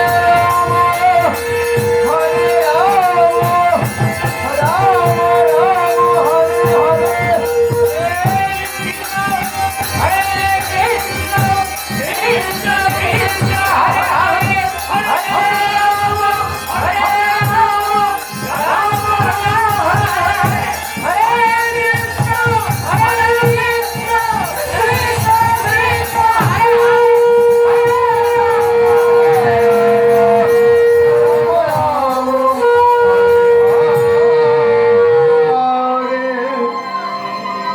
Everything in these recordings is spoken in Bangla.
Oh.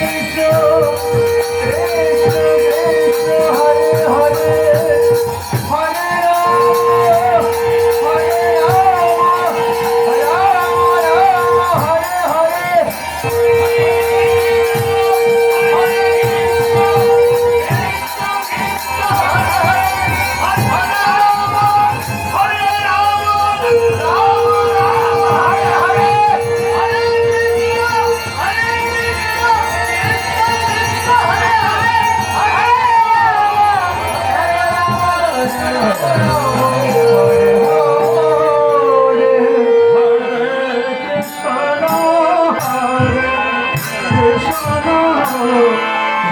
you.